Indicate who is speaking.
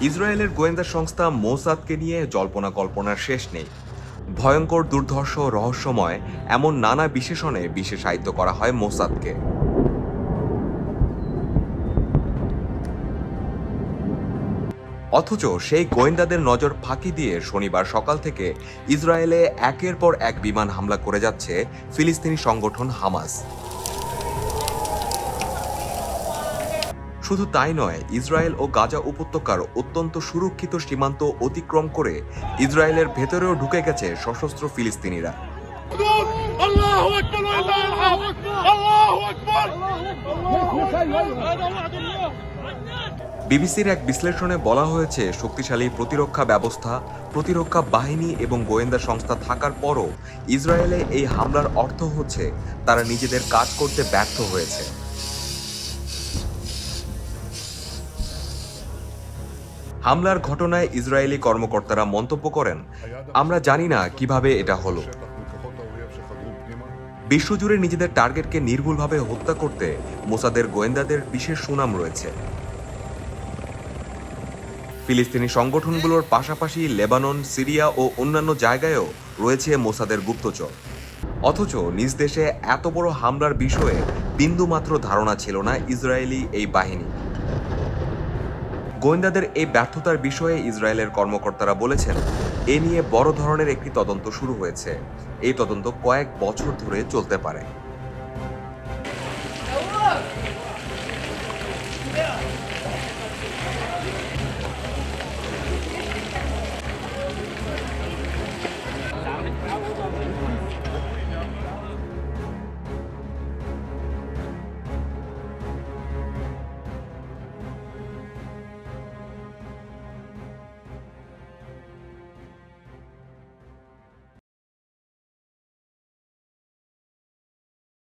Speaker 1: ইসরায়েলের গোয়েন্দা সংস্থা মোসাদকে নিয়ে জল্পনা কল্পনার শেষ নেই। ভয়ঙ্কর দুর্ধর্ষ রহস্যময় এমন নানা বিশেষণে বিশেষায়িত করা হয় মোসাদকে। অথচ সেই গোয়েন্দাদের নজর ফাঁকি দিয়ে শনিবার সকাল থেকে ইসরায়েলে একের পর এক বিমান হামলা করে যাচ্ছে ফিলিস্তিনি সংগঠন হামাস। শুধু তাই নয়, ইসরায়েল ও গাজা উপত্যকার অত্যন্ত সুরক্ষিত সীমান্ত অতিক্রম করে ইসরায়েলের ভেতরেও ঢুকে গেছে সশস্ত্র ফিলিস্তিনিরা। বিবিসির এক বিশ্লেষণে বলা হয়েছে, শক্তিশালী প্রতিরক্ষা ব্যবস্থা, প্রতিরক্ষা বাহিনী এবং গোয়েন্দা সংস্থা থাকার পরও ইসরায়েলে এই হামলার অর্থ হচ্ছে তারা নিজেদের কাজ করতে ব্যর্থ হয়েছে। হামলার ঘটনায় ইসরায়েলি কর্মকর্তারা মন্তব্য করেন, আমরা জানি না কীভাবে এটা হলো। বিশ্বজুড়ে নিজেদের টার্গেটকে নির্ভুলভাবে হত্যা করতে মোসাদের গোয়েন্দাদের বিশেষ সুনাম রয়েছে। ফিলিস্তিনি সংগঠনগুলোর পাশাপাশি লেবানন, সিরিয়া ও অন্যান্য জায়গায়ও রয়েছে মোসাদের গুপ্তচর। অথচ নিজ দেশে এত বড় হামলার বিষয়ে বিন্দুমাত্র ধারণা ছিল না ইসরায়েলি এই বাহিনী। গোয়েন্দাদের এই ব্যর্থতার বিষয়ে ইসরায়েলের কর্মকর্তারা বলেছেন, এ নিয়ে বড় ধরনের একটি তদন্ত শুরু হয়েছে। এই তদন্ত কয়েক বছর ধরে চলতে পারে।